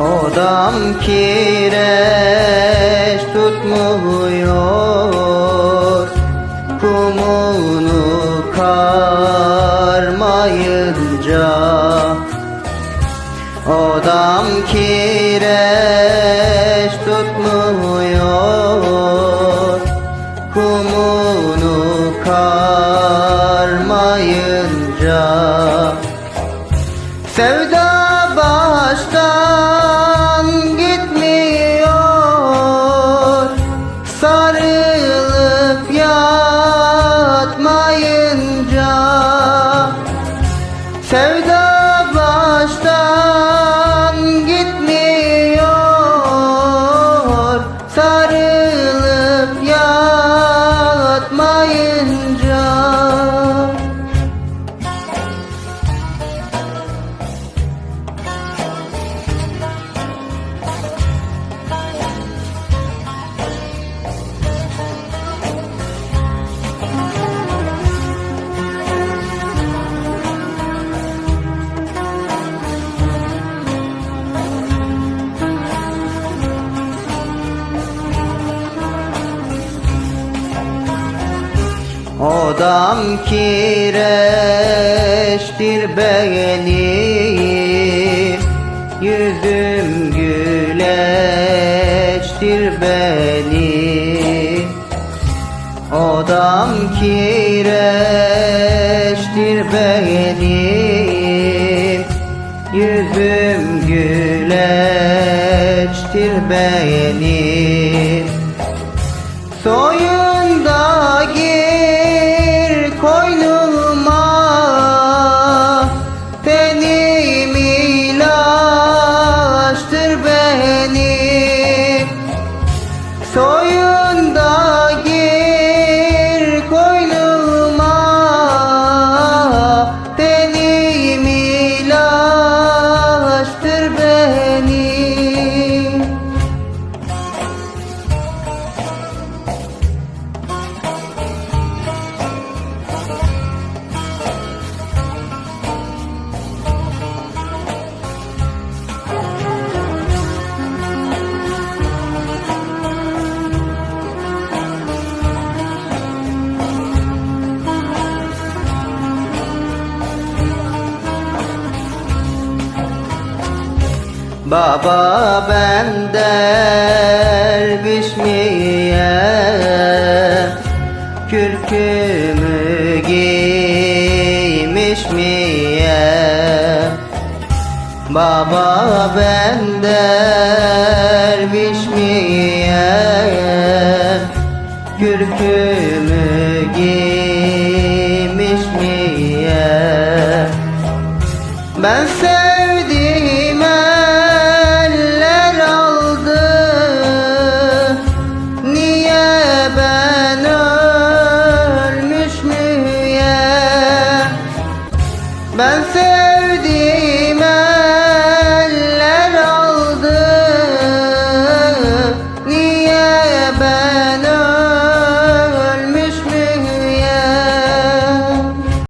Odam kireç tutmuyor Kumunu karmayınca. Odam kireç tutmuyor Kumunu karmayınca. Sevda baştan Sevda baştan Odam kireçtir benim Yüzüm güleçtir benim Odam kireçtir benim Yüzüm güleçtir benim Soyunda Baba ben derviş miyim? Kürkümü giymiş miyim? Baba ben derviş miyim? Kürkümü giymiş miyim? Ben sen Bense